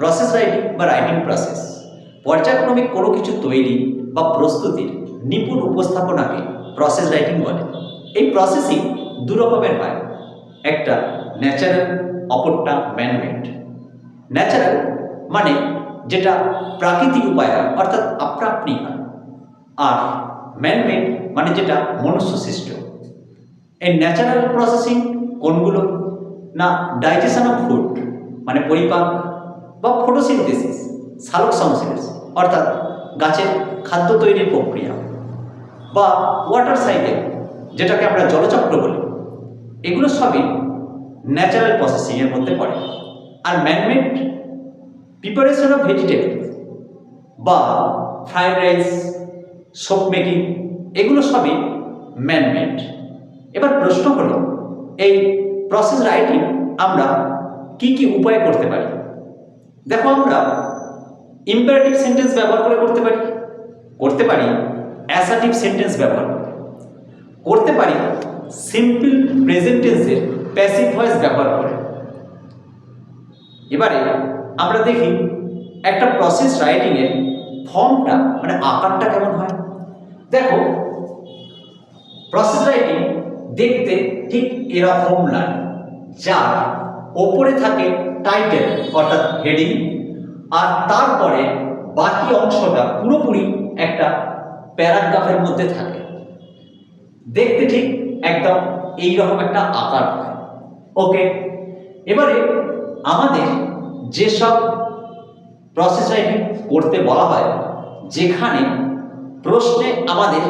Process writing বা writing process পর্যায়ক্রমিক কোনো কিছু তৈরি বা প্রস্তুতির নিপুণ উপস্থাপনাকে প্রসেস রাইটিং বলে। এই প্রসেসিং দু রকমের হয়। একটা ন্যাচারাল অপরটা ম্যানমেড ন্যাচারাল মানে যেটা প্রাকৃতিক উপায় হয়, অর্থাৎ আপনা আপনি হয়। আর ম্যানমেড মানে যেটা মনুষ্য সৃষ্ট এই ন্যাচারাল প্রসেসিং কোনগুলো? না ডাইজেশন অফ ফুড মানে পরিপাক বা ফটোসিনথেসিস সালোক সংশ্লেষ অর্থাৎ গাছের খাদ্য তৈরির প্রক্রিয়া বা ওয়াটার সাইকেল যেটাকে আমরা জলচক্র বলি, এগুলো সবই ন্যাচারাল প্রসেসিংয়ের মধ্যে পড়ে। আর ম্যানমেড প্রিপারেশন অফ ভেজিটেবল বা ফ্রাইড রাইস সোপ মেকিং এগুলো সবই ম্যানমেড এবার প্রশ্ন হলো, এই প্রসেস রাইটিং আমরা কি কি উপায় করতে পারি? দেখো আমরা ইম্পারেটিভ সেন্টেন্স ব্যবহার করে করতে পারি। করতে পারি অ্যাসার্টিভ সেন্টেন্স ব্যবহার করে। করতে পারি সিম্পল প্রেজেন্টেন্সের প্যাসিভ ভয়েস ব্যবহার করে। এবারে আমরা দেখি একটা প্রসেস রাইটিংয়ের ফর্মটা মানে আকারটা কেমন হয়? দেখো প্রসেস রাইটিং দেখতে ঠিক এরকম লাগে যার ওপরে থাকে টাইটেল অর্থাৎ হেডিং আর তারপরে বাকি অংশটা পুরোপুরি একটা প্যারাগ্রাফের মধ্যে থাকে। দেখতে ঠিক একদম এই রকম একটা আকার ওকে এবারে আমাদের যেসব প্রসেস রাইটিং করতে বলা হয়, যেখানে প্রশ্নে আমাদের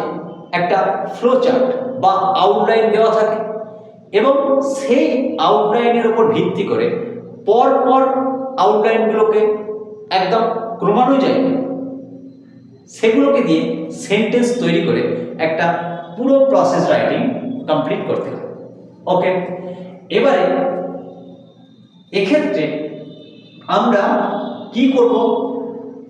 একটা ফ্লো চার্ট বা আউটলাইন দেওয়া থাকে, এবং সেই আউটলাইনের উপর ভিত্তি করে পর পর আউটলাইনগুলোকে একদম ক্রমানুযায়ী সেগুলোকে দিয়ে সেন্টেন্স তৈরি করে একটা পুরো প্রসেস রাইটিং কমপ্লিট করতে হবে ওকে এবারে এক্ষেত্রে আমরা কি করব?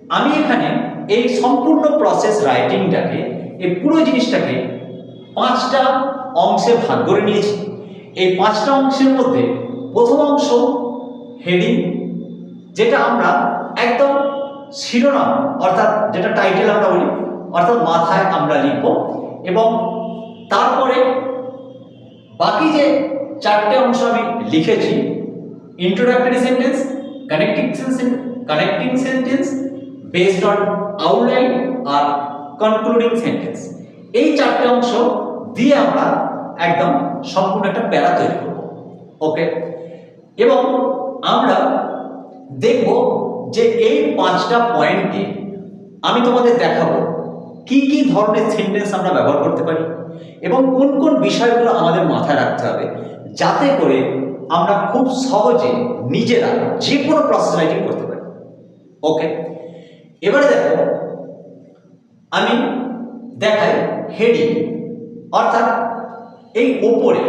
আমি এখানে এই সম্পূর্ণ প্রসেস রাইটিংটাকে এই পুরো জিনিসটাকে পাঁচটা অংশে ভাগ করে নিয়েছি। এই পাঁচটা অংশের মধ্যে প্রথম অংশ হেডিং, যেটা আমরা একদম শিরোনাম, অর্থাৎ যেটা টাইটেল আমরা বলি, অর্থাৎ মাথায় আমরা লিখব এবং তারপরে বাকি যে চারটে অংশ আমি লিখেছি introductory sentence connecting connecting sentence based on outline R concluding sentence এই চারটে অংশ দিয়ে আমরা একদম সম্পূর্ণ একটা প্যারা তৈরি করব। ওকে এবং আমরা দেখব যে এই পাঁচটা পয়েন্টে আমি তোমাদের দেখাবো কি কি ধরনের সেন্টেন্স আমরা ব্যবহার করতে পারি এবং কোন কোন বিষয়গুলো আমাদের মাথায় রাখতে হবে যাতে করে আমরা খুব সহজে নিজেরা যে কোনো প্রসেস রাইটিং করতে পারি। ওকে এবারে দেখো, আমি দেখাই হেডিং অর্থাৎ এই ওপরে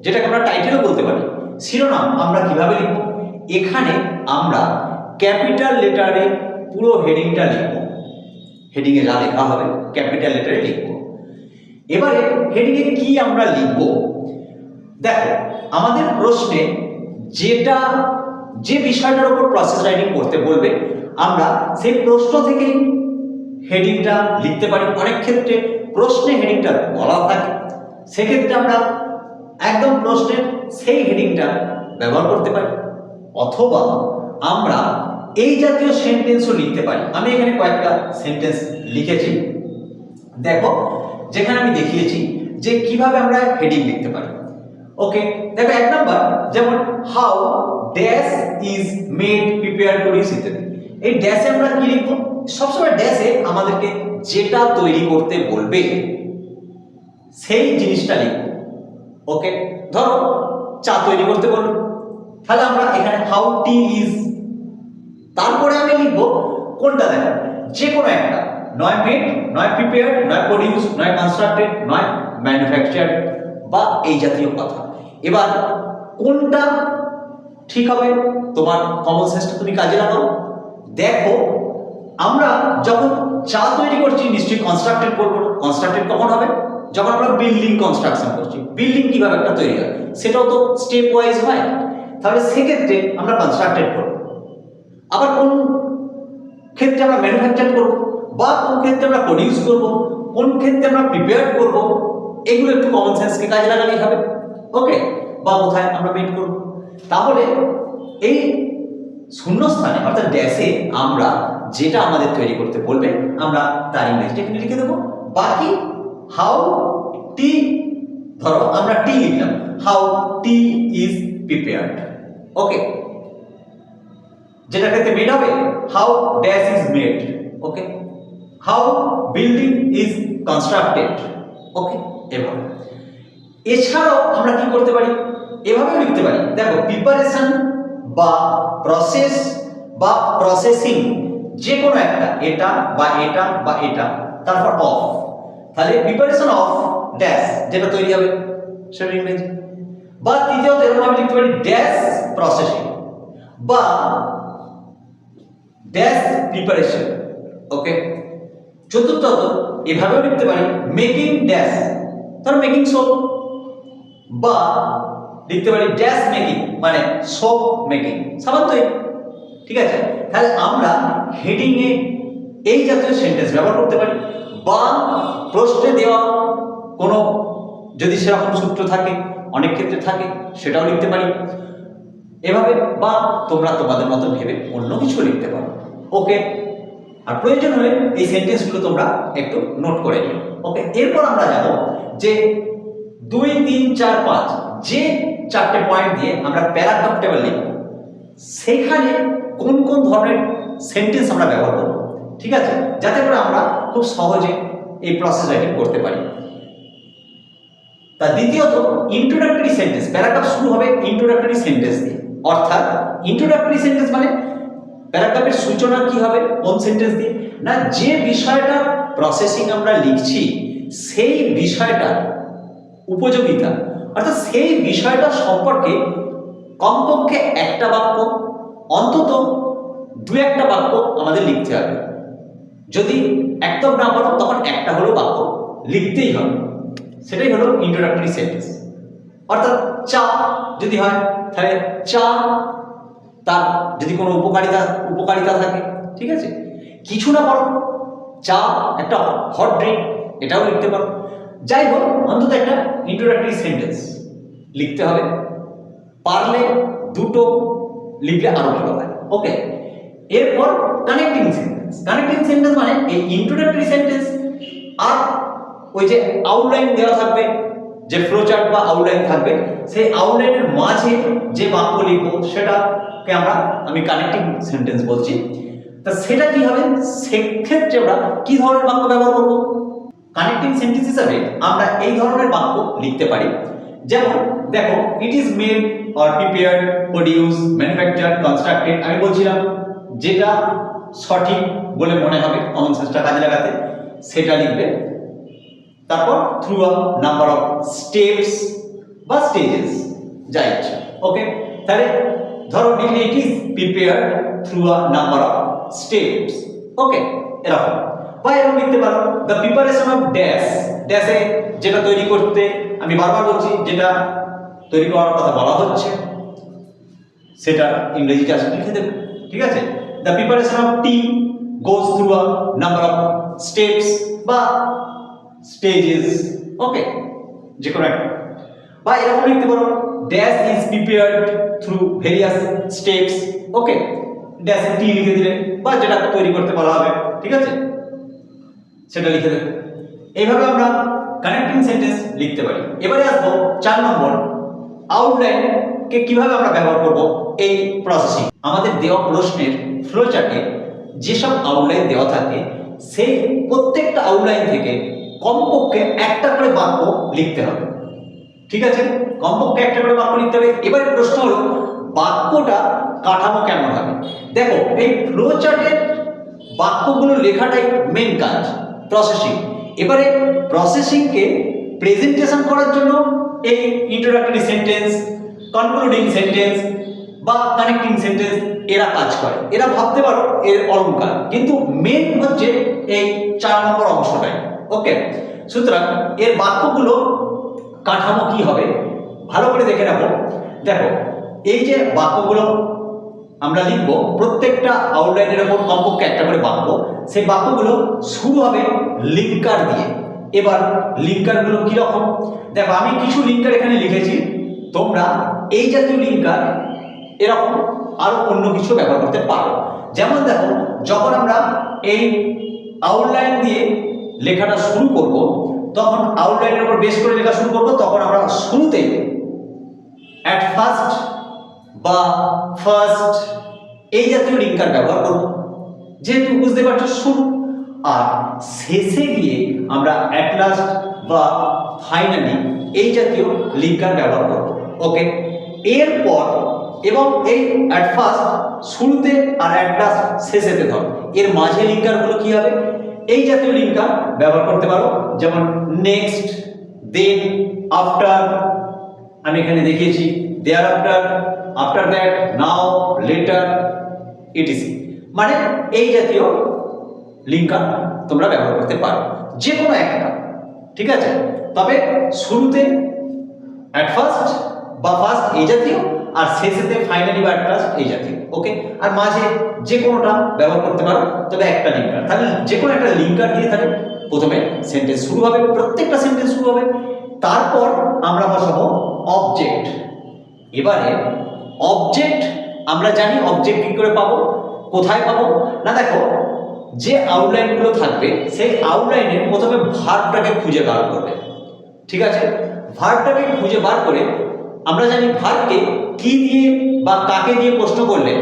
যেটাকে আমরা টাইটেলও বলতে পারি, শিরোনাম আমরা কীভাবে লিখব? এখানে আমরা ক্যাপিটাল লেটারে পুরো হেডিংটা লিখব। হেডিংয়ে যা লেখা হবে, ক্যাপিটাল লেটারে লিখব। এবারে হেডিংয়ে কি আমরা লিখব? দেখো, আমাদের প্রশ্নে যেটা, যে বিষয়টার উপর প্রসেস রাইটিং করতে বলবে, আমরা সেই প্রশ্ন থেকেই হেডিংটা লিখতে পারি। অনেক ক্ষেত্রে প্রশ্নে হেডিংটা বলা থাকে, সেক্ষেত্রে আমরা একদম প্রশ্নের সেই হেডিংটা ব্যবহার করতে পারি। অথবা আমরা এই জাতীয় সেন্টেন্সও লিখতে পারি। আমি এখানে কয়েকটা সেন্টেন্স লিখেছি। দেখো, যেখানে আমি দেখিয়েছি যে কীভাবে আমরা হেডিং লিখতে পারি। ওকে দেখো এক নাম্বার যেমন how dash is made prepare to ইত্যাদি এই ড্যাশে আমরা কি লিখব? সবসময় ড্যাশে আমাদেরকে যেটা তৈরি করতে বলবে, সেই জিনিসটা লিখব। ওকে ধরো, চা তৈরি করতে বলল। তাহলে আমরা এখানে হাউ টি ইজ তারপরে আমি লিখব কোনটা দেখো যে কোনো একটা, নয় মেড নয় প্রিপেয়ার্ড নয় প্রডিউস নয় কনস্ট্রাক্টেড নয় ম্যানুফ্যাকচার বা এই জাতীয় কথা। এবার কোনটা ঠিক হবে, তোমার কমন সেন্সটা তুমি কাজে লাগাও। দেখো, আমরা যখন চা তৈরি করছি, নিশ্চয়ই কনস্ট্রাক্টেড করব কনস্ট্রাক্টেড কখন হবে? যখন আমরা বিল্ডিং কনস্ট্রাকশন করছি। বিল্ডিং কীভাবে একটা তৈরি হয়? সেটাও তো স্টেপ ওয়াইজ হয়। তাহলে সেক্ষেত্রে আমরা কনস্ট্রাক্টেড করব। আবার কোন ক্ষেত্রে আমরা ম্যানুফ্যাকচার করব বা কোন ক্ষেত্রে আমরা প্রডিউস করব, কোন ক্ষেত্রে আমরা প্রিপেয়ার করব, এগুলো একটু কমন সেন্সকে কাজে লাগালেই হবে। ওকে বা কোথায় আমরা মেট করব। তাহলে এই শূন্যস্থানে, অর্থাৎ ড্যাশে আমরা যেটা আমাদের তৈরি করতে বলবে, আমরা তার ইংরেজিটা এখানে লিখে দেবো। বাকি হাউ টি ধরো আমরা টি লিখলাম how tea is prepared okay যেটা ক্ষেত্রে মেড হবে how dash is made okay how building is constructed okay এভাবে। এছাড়াও আমরা কি করতে পারি? এভাবেও লিখতে পারি। দেখো প্রিপারেশন বা প্রসেস বা প্রসেসিং যে কোনো একটা, এটা বা এটা বা এটা, তারপর অফ তাহলে প্রিপারেশন অফ ড্যাশ যেটা তৈরি হবে, সেটা ইংরেজি বা তৃতীয়ত এরকম আমি লিখতে পারি ড্যাশ প্রসেসিং বা ড্যাশ প্রিপারেশন ওকে চতুর্থত, এভাবেও লিখতে পারি মেকিং ড্যাশ ধর মেকিং সোপ বা লিখতে পারি ড্যাশ মেকিং মানে সোপ মেকিং সাবান তৈরি ঠিক আছে? তাহলে আমরা হেডিংয়ে এই জাতীয় সেন্টেন্স ব্যবহার করতে পারি, বা প্রশ্নে দেওয়া কোনো যদি সেরকম সূত্র থাকে অনেক ক্ষেত্রে থাকে, সেটাও লিখতে পারি। এভাবে বা তোমরা তোমাদের মতো ভেবে অন্য কিছু লিখতে পারো। ওকে? আর প্রয়োজন হলে এই সেন্টেন্সগুলো তোমরা একটু নোট করে নিও। ওকে? এরপর আমরা যাব যে দুই, তিন, চার, পাঁচ, যে চারটে পয়েন্ট দিয়ে আমরা প্যারাগ্রাফ টেবিল লিখব, সেখানে কোন কোন ধরনের সেন্টেন্স আমরা ব্যবহার করব, ঠিক আছে? যাতে করে আমরা খুব সহজে এই প্রসেস রাইটিং করতে পারি। তা দ্বিতীয়ত ইন্ট্রোডাক্টরি সেন্টেন্স প্যারাগ্রাফ শুরু হবে ইন্ট্রোডাক্টরি সেন্টেন্স দিয়ে। অর্থাৎ ইন্ট্রোডাক্টরি সেন্টেন্স মানে প্যারাগ্রাফের সূচনা কি হবে কোন সেন্টেন্স দিয়ে? না, যে বিষয়টা প্রসেসিং আমরা লিখছি, সেই বিষয়টা উপযোগিতা। অর্থাৎ সেই বিষয়টা সম্পর্কে কমপক্ষে একটা বাক্য, অন্তত দু একটা বাক্য আমাদের লিখতে হবে। যদি একদম না পারো, তখন একটা হলো বাক্য লিখতেই হবে। সেটাই হলো ইন্ট্রোডাক্টরি সেন্টেন্স অর্থাৎ চা যদি হয়, তাহলে চা তার যদি কোনো উপকারিতা উপকারিতা থাকে, ঠিক আছে? কিছু না পারো, চা একটা হট ড্রিঙ্ক এটাও লিখতে পারো। যাই হোক, অন্তত একটা ইন্ট্রোডাক্টরি সেন্টেন্স লিখতে হবে। পারলে দুটো লিখলে আরও ভালো হয়। ওকে এরপর কানেক্টিং সেন্টেন্স কানেক্টিং সেন্টেন্স মানে এই ইন্ট্রোডাক্টরি সেন্টেন্স আর ওই যে আউটলাইন দেওয়া থাকবে, যে ফ্লোচার্ট বা আউটলাইন থাকবে, সেই আউটলাইনের মাঝে যে বাক্য লিখব, সেটাকে আমরা, আমি কানেক্টিং সেন্টেন্স বলছি। তা সেটা কি হবে? সেক্ষেত্রে আমরা কি ধরনের বাক্য ব্যবহার করব? কানেক্টিং সেন্টেন্স হিসাবে আমরা এই ধরনের বাক্য লিখতে পারি। যেমন, দেখো it is made or prepared produce manufacture constructed আমি বলছিলাম, যেটা সঠিক বলে মনে হবে কমন সেন্সটা কাজে লাগাতে, সেটা লিখবে। তারপর through a number of steps বা স্টেজেস যা ইচ্ছা। ওকে তাহলে ধরো লিখলে it is prepared through a number of steps okay এরকম। বা এরকম লিখতে পারো। দ্য প্রিপারেশন অফ ড্যাশ ড্যাশে যেটা তৈরি করতে আমি বারবার বলছি, যেটা তৈরি করার কথা বলা হচ্ছে, সেটা ইংরেজিতে আসলে লিখে দেবে। ঠিক আছে? The preparation of tea goes through a number of steps বা স্টেজেস ওকে যে কোনো একটা। বা এরকম লিখতে পারো dash is prepared through various steps okay dash tea লিখে দিলে, বা যেটা তৈরি করতে বলা হবে, ঠিক আছে? সেটা লিখে দেবে। এইভাবে আমরা কানেক্টিং সেন্টেন্স লিখতে পারি। এবারে আসব চার নম্বর আউটলাইনকে কীভাবে আমরা ব্যবহার করব এই প্রসেসিং আমাদের দেওয়া প্রশ্নের ফ্লো চার্টে যেসব আউটলাইন দেওয়া থাকে, সেই প্রত্যেকটা আউটলাইন থেকে কমপক্ষে একটা করে বাক্য লিখতে হবে। ঠিক আছে? কমপক্ষে একটা করে বাক্য লিখতে হবে। এবারে প্রশ্ন হলো, বাক্যটা কাঠামো কেমন হবে? দেখো, এই ফ্লো চার্টের বাক্যগুলো লেখাটাই মেন কাজ প্রসেসিং এবারে প্রসেসিংকে প্রেজেন্টেশন করার জন্য এই ইন্ট্রোডাক্টরি সেন্টেন্স কনক্লুডিং সেন্টেন্স বা কানেক্টিং সেন্টেন্স এরা কাজ করে। এরা ভাবতে পারো এর অলঙ্কার কিন্তু মেন হচ্ছে এই চার নম্বর অংশটাই। ওকে সুতরাং এর বাক্যগুলো কাঠামো কি হবে? ভালো করে দেখে রাখো দেখো, এই যে বাক্যগুলো আমরা লিখব, প্রত্যেকটা আউটলাইনের ওপর কমপক্ষে একটা করে বাক্য, সেই বাক্যগুলো শুরু হবে লিঙ্কার দিয়ে। এবার লিঙ্কারগুলো কীরকম দেখো, আমি কিছু লিঙ্কার এখানে লিখেছি। তোমরা এই জাতীয় লিঙ্কার এরকম আরও অন্য কিছু ব্যবহার করতে পারো। যেমন দেখো, যখন আমরা এই আউটলাইন দিয়ে লেখাটা শুরু করব, তখন আউটলাইনের উপর বেশ করে লেখা শুরু করব, তখন আমরা শুরুতেই অ্যাট ফার্স্ট বা ফার্স্ট এই জাতীয় লিঙ্কার ব্যবহার করব। যেহেতু বুঝতে পারছ শুরু, আর শেষে গিয়ে আমরা অ্যাট লাস্ট বা ফাইনালি এই জাতীয় লিঙ্কার ব্যবহার করব। ওকে এরপর এবং এই অ্যাট ফার্স্ট শুরুতে আর অ্যাট লাস্ট শেষেতে ধর। এর মাঝে লিঙ্কারগুলো কী হবে? এই জাতীয় লিঙ্কার ব্যবহার করতে পারো। যেমন নেক্সট দেন আফটার আমি এখানে দেখিয়েছি। Thereafter after that now later etc মানে এই জাতীয় লিঙ্কার তোমরা ব্যবহার করতে পারো। যে কোনো একটা, ঠিক আছে? তবে শুরুতে অ্যাট ফার্স্ট বা ফার্স্ট এই জাতীয় আর শেষেতে ফাইনালি বা অ্যাট লাস্ট এই জাতীয় ওকে আর মাঝে যে কোনোটা ব্যবহার করতে পারো, তবে একটা লিঙ্কার তাহলে যে কোনো একটা লিঙ্কার দিয়ে থাকে প্রথমে সেন্টেন্স শুরু হবে, প্রত্যেকটা সেন্টেন্স শুরু হবে। তারপর আমরা বসাবো অবজেক্ট এবারে অবজেক্ট আমরা জানি অবজেক্ট কি করে পাবো, কোথায় পাবো? না, দেখো, যে আউটলাইনগুলো থাকবে, সেই আউটলাইনে প্রথমে ভার্বটাকে খুঁজে বার করবে। ঠিক আছে? ভার্বটাকে খুঁজে বার করে আমরা জানি ভার্বকে কি দিয়ে বা কাকে দিয়ে প্রশ্ন করলে?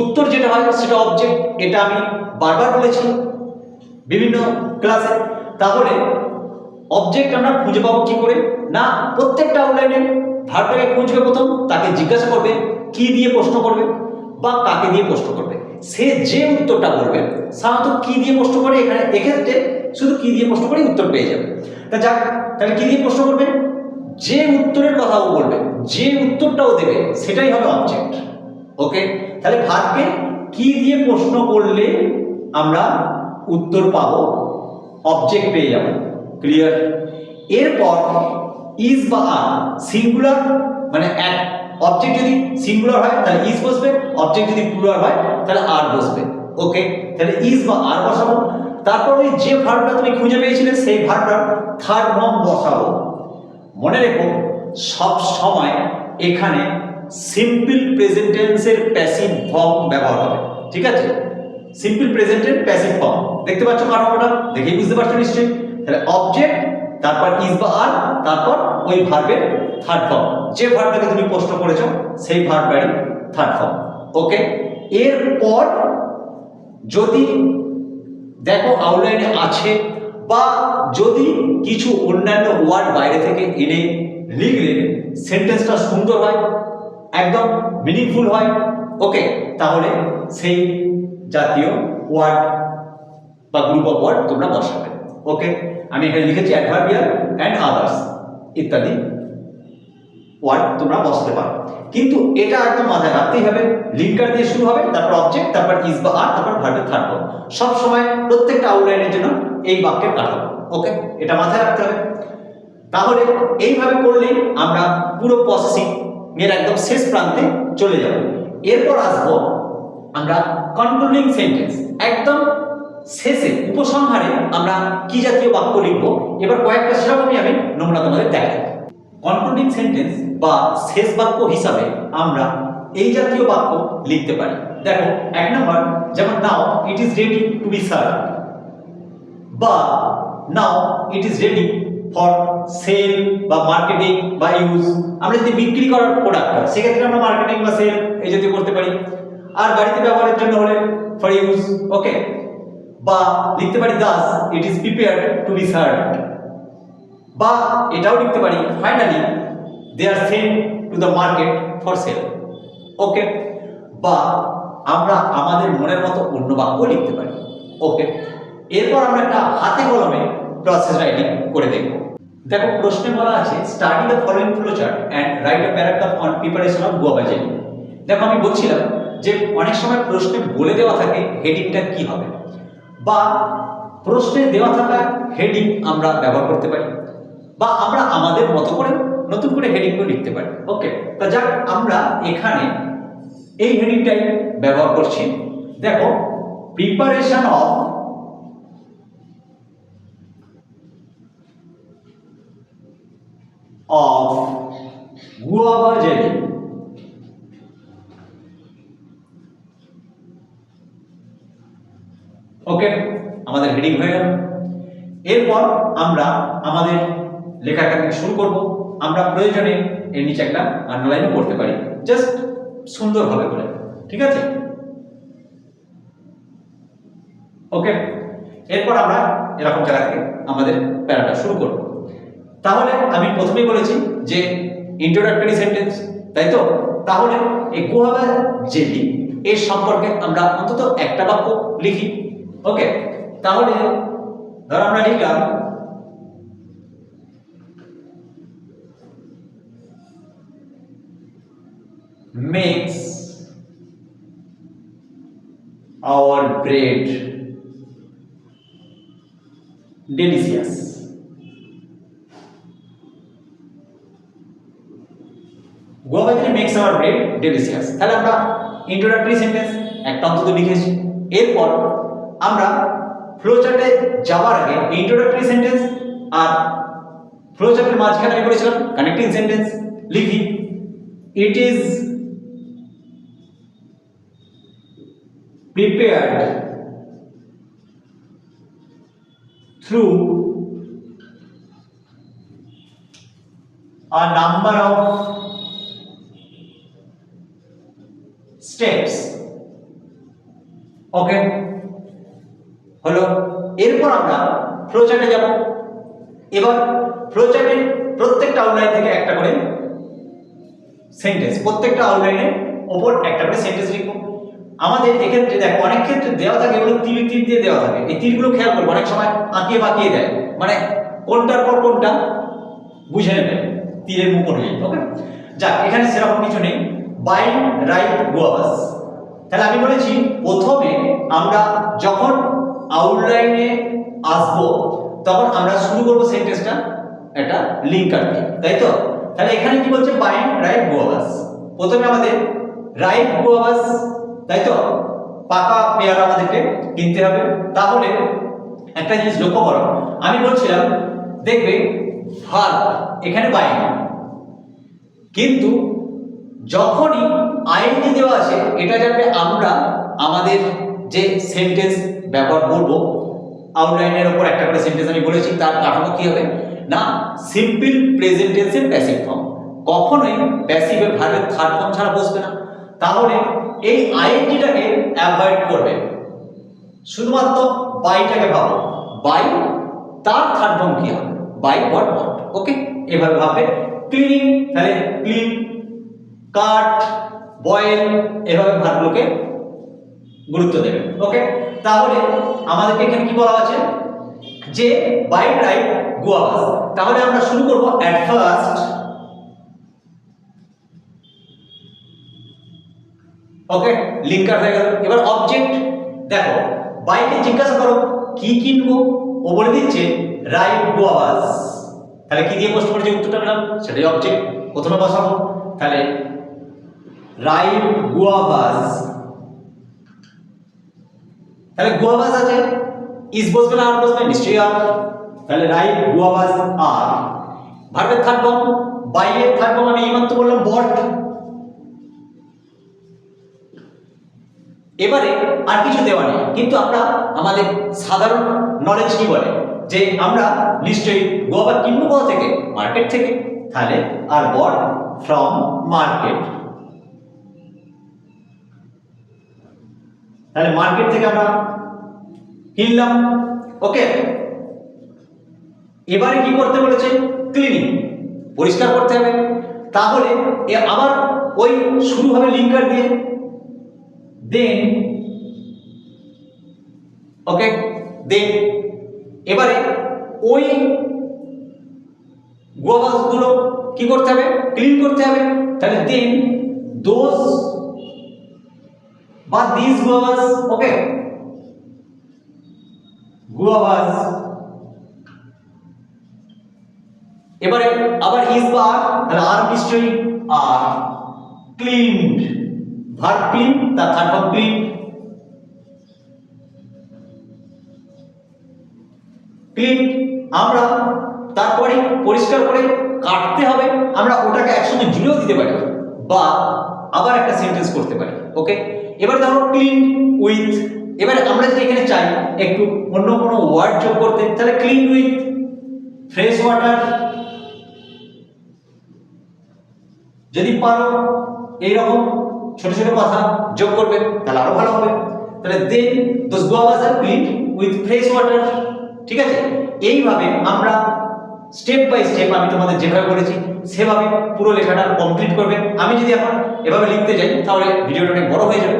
উত্তর যেটা হয় সেটা অবজেক্ট এটা আমি বারবার বলেছি বিভিন্ন ক্লাসে তাহলে অবজেক্ট আমরা খুঁজে পাবো কি করে? না, প্রত্যেকটা আউটলাইনে ভার্বটাকে খুঁজবে প্রথম, তাকে জিজ্ঞাসা করবে কি দিয়ে প্রশ্ন করবে বা কাকে দিয়ে প্রশ্ন করবে। সে যে উত্তরটা বলবে, সাধারণত কি দিয়ে প্রশ্ন করে? এখানে এক্ষেত্রে শুধু কি দিয়ে প্রশ্ন করে উত্তর পেয়ে যাবে। তা যাক, তাহলে কি দিয়ে প্রশ্ন করবে? যে উত্তরের কথা ও বলবে, যে উত্তরটাও দেবে, সেটাই হবে অবজেক্ট ওকে তাহলে ভার্বকে কি দিয়ে প্রশ্ন করলে আমরা উত্তর পাবো? অবজেক্ট পেয়ে যাব। ক্লিয়ার এরপর ইজ বা আর সিঙ্গুলার মানে এক অবজেক্ট যদি সিঙ্গুলার হয়, তাহলে ইজ বসবে অবজেক্ট যদি প্লুরাল হয়, তাহলে আর বসবে। ওকে তাহলে ইজ বা আর বসাবো। তারপর ওই যে ভার্বটা তুমি খুঁজে পেয়েছিলে, সেই ভার্বটা থার্ড ফর্ম বসাবো। মনে রেখো, সব সময় এখানে সিম্পল প্রেজেন্টেন্সের প্যাসিভ ফর্ম ব্যবহার হবে, ঠিক আছে? সিম্পল প্রেজেন্টের প্যাসিভ ফর্ম দেখতে পাচ্ছ কাঠামোটা? দেখেই বুঝতে পারছ নিশ্চয়ই? তাহলে অবজেক্ট তারপর ইজ বা আর তারপর ওই ভার্বের থার্ড ফর্ম যে ভার্বটাকে তুমি প্রশ্ন করেছ, সেই ভার্বেরই থার্ড ফর্ম ওকে এরপর যদি দেখো আউটলাইনে আছে বা যদি কিছু অন্যান্য ওয়ার্ড বাইরে থেকে এনে লিখলে সেন্টেন্সটা সুন্দর হয়, একদম মিনিংফুল হয় ওকে তাহলে সেই জাতীয় ওয়ার্ড বা গ্রুপ অফ ওয়ার্ড তোমরা বসাবে ওকে আমি এখানে লিখেছি অ্যাডভার্বিয়াল অ্যান্ড আদার্স ইত্যাদি। ওয়ার্ড তোমরা বসাতে পারো। কিন্তু এটা একদম মাথায় রাখতেই হবে লিঙ্কার দিয়ে শুরু হবে, তারপর অবজেক্ট তারপর ইজ বা আর তারপর ভার্বের ফর্ম সব সময় প্রত্যেকটা আউটলাইনের জন্য এই বাক্যের কাঠামো ওকে এটা মাথায় রাখতে হবে। তাহলে এইভাবে করলেই আমরা পুরো প্রসেসিং এর একদম শেষ প্রান্তে চলে যাব। এরপর আসব আমরা কন্ট্রোলিং সেন্টেন্স একদম শেষে, উপসংহারে আমরা কি জাতীয় বাক্য লিখব? এবার কয়েকটা সেরকমই আমি নমুনা তোমাদের দেখাই। কন্ট্রোলিং সেন্টেন্স বা শেষ বাক্য হিসাবে আমরা এই জাতীয় বাক্য লিখতে পারি। দেখো, এক নম্বর, যেমন now it is ready to be serve বা now it is ready for sale বা মার্কেটিং বা ইউজ আমরা যদি বিক্রি করার প্রোডাক্ট হয়, সেক্ষেত্রে আমরা মার্কেটিং বা সেল এই জাতীয় করতে পারি। আর বাড়িতে ব্যবহারের জন্য হলে ফর ইউজ ওকে বা লিখতে পারি thus it is prepare to be served বা এটাও লিখতে পারি finally they are send to the market for sale okay বা আমরা আমাদের মনের মতো অন্য বাক্য লিখতে পারি। ওকে এরপর আমরা একটা হাতে কলমে প্রসেস রাইটিং করে দেখব। দেখো, প্রশ্নে বলা আছে study the following flowchart and write a paragraph on preparation of guava jelly দেখো, আমি বলছিলাম যে অনেক সময় প্রশ্নে বলে দেওয়া থাকে হেডিংটা কি হবে। বা প্রশ্নে দেওয়া থাকা হেডিং আমরা ব্যবহার করতে পারি। বা আমরা আমাদের মতো করে নতুন করে হেডিংগুলো লিখতে পারি। ওকে তা যাক, আমরা এখানে এই হেডিংটাই ব্যবহার করছি। দেখো preparation of of guava jelly okay আমাদের হেডিং হয়ে গেল। এরপর আমরা আমাদের লেখাটাকে শুরু করব। আমরা প্রয়োজনে এর নিচে একটা আন্ডারলাইনও করতে পারি। জাস্ট সুন্দরভাবে করে। ঠিক আছে? ওকে এরপর আমরা এরকম জায়গা থেকে আমাদের প্যারাটা শুরু করব। তাহলে আমি প্রথমেই বলেছি যে ইন্ট্রোডাক্টরি সেন্টেন্স তাই তো? তাহলে এই গোয়াবা জেলি, এর সম্পর্কে আমরা অন্তত একটা বাক্য লিখি। ওকে তাহলে ধর আমরা লিখলাম makes our bread delicious. Goa যদি মেক্স আওয়ার ব্রেড ডেলিসিয়াস তাহলে আমরা ইন্ট্রোডাক্টরি সেন্টেন্স একটা অন্তত লিখেছি। এরপর আমরা ফ্লোচার্টে যাওয়ার আগে ইন্ট্রোডাক্টরি সেন্টেন্স আর ফ্লোচার্টের মাঝখানে আমি বলেছিলাম কানেক্টিং সেন্টেন্স লিখি। It is prepared through a number of steps. Okay হলো, এরপর আমরা ফ্লোচার্টে যাব। এবার ফ্লোচার্টের প্রত্যেকটা আউটলাইন থেকে একটা করে সেন্টেন্স প্রত্যেকটা আউটলাইনের ওপর একটা করে সেন্টেন্স লিখব। আমাদের এক্ষেত্রে দেখ, অনেক ক্ষেত্রে দেওয়া থাকে এগুলো তীর তীর দিয়ে দেওয়া থাকে। এই তীরগুলো খেয়াল করব, অনেক সময় আঁকিয়ে বাঁকিয়ে দেয়। মানে কোনটার পর কোনটা বুঝে নেবে, তীরের মুখ অনুযায়ী ওকে যাক, এখানে সেরকম কিছু নেই। বাইন রাইট গোয়াবাস তাহলে আমি বলেছি, প্রথমে আমরা যখন আউটলাইনে আসব, তখন আমরা শুরু করব সেন্টেন্সটা একটা লিঙ্কার দিয়ে তাই তো? তাহলে এখানে কি বলছে? বাইন রাইট গোয়াবাস প্রথমে আমাদের রাইট গোয়াবাস তাই তো? পাকা পেয়ারা আমাদেরকে কিনতে হবে। তাহলে একটা জিনিস লক্ষ্য করো। আমি বলছিলাম, দেখবে ভার এখানে বাইন কিন্তু যখনই আইনটি দেওয়া আছে, এটা যাতে আমরা আমাদের যে সেন্টেন্স ব্যবহার করব আউটলাইনের ওপর একটা করে সেন্টেন্স আমি বলেছি, তার কাঠামো কী হবে? না সিম্পল প্রেজেন্টেন্সের প্যাসিভ ফর্ম কখনোই প্যাসিভের ভার্বের থার্ড ফর্ম ছাড়া বসবে না। তাহলে এই আইএনজিটাকে অ্যাভয়েড করবে। শুধুমাত্র বাইটাকে ভাবো। বাই তার থার্ড ফর্ম কি হবে? বাই বট বট ওকে এভাবে ভাববে। ক্লিনিং তাহলে ক্লিন কাট বয়েল এভাবে ভাবগুলোকে গুরুত্ব দেবে। ওকে তাহলে আমাদেরকে এখানে কি বলা আছে যে বাই রাইট গোয়াবাস তাহলে আমরা শুরু করব অ্যাট ফার্স্ট ওকে লিঙ্কার হয়ে গেল। এবার অবজেক্ট দেখো। বাইকে জিজ্ঞাসা করো, কি কিনবো? ও বলে দিচ্ছে রাইট গোয়াবাস তাহলে কি দিয়ে প্রশ্ন করেছে উত্তরটা পেলাম সেটাই অবজেক্ট প্রথমে বসাবো। তাহলে রাইট গুয়াভাস তাহলে গুয়াভাস আছে। ইস বসবে না, আর বসবে? নিশ্চয়ই আর। তাহলে রাইট গুয়াভাস আর। ভার্বের থার্ড ফর্ম বাইয়ের থার্ড ফর্ম আমি এইমাত্র বললাম বট এবারে আর কিছু দেওয়া নেই। কিন্তু আমরা আমাদের সাধারণ নলেজ কি বলে? যে আমরা নিশ্চয়ই গোয়াবা কিনবো কোথা থেকে? মার্কেট থেকে। তাহলে আর বট ফ্রম মার্কেট তাহলে মার্কেট থেকে আমরা কিনলাম। ওকে এবারে কি করতে বলেছে? ক্লিনিং পরিষ্কার করতে হবে। তাহলে আবার ওই শুরু হবে লিঙ্কার দিয়ে। দেন ওকে দেন এবারে ওই গোয়াবাসগুলো কি করতে হবে? ক্লিন করতে হবে। তাহলে দেন দোজ বা দিস গুয়াভাস ওকে গুয়াভাস এবারে আবার ইজ বা আর তাহলে আর নিশ্চয়ই আর ক্লিনড ভার্ব ক্লিন তার ক্লিন ক্লিন আমরা তারপরে পরিষ্কার করে কাটতে হবে, আমরা ওটাকে একসঙ্গে জুড়েও দিতে পারি বা আবার একটা সেন্টেন্স করতে পারি ওকে এবার ধরো ক্লিন উইথ, এবারে আমরা যদি এখানে চাই একটু অন্য কোনো ওয়ার্ড যোগ করতে, তাহলে ক্লিন উইথ, ফ্রেশ ওয়াটার। যদি পারো, এইরকম ছোট ছোট কথা যোগ করবে, তাহলে আরও ভালো হবে। তাহলে then those guavas are clean with fresh water ঠিক আছে? এইভাবে আমরা স্টেপ বাই স্টেপ আমি তোমাদের যেভাবে বলেছি, সেভাবে পুরো লেখাটা কমপ্লিট করবে। আমি যদি এখন এভাবে লিখতে যাই, তাহলে ভিডিওটা অনেক বড় হয়ে যাবে।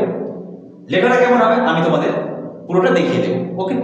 লেখাটা কেমন হবে? আমি তোমাদের পুরোটা দেখিয়ে দেবো। ওকে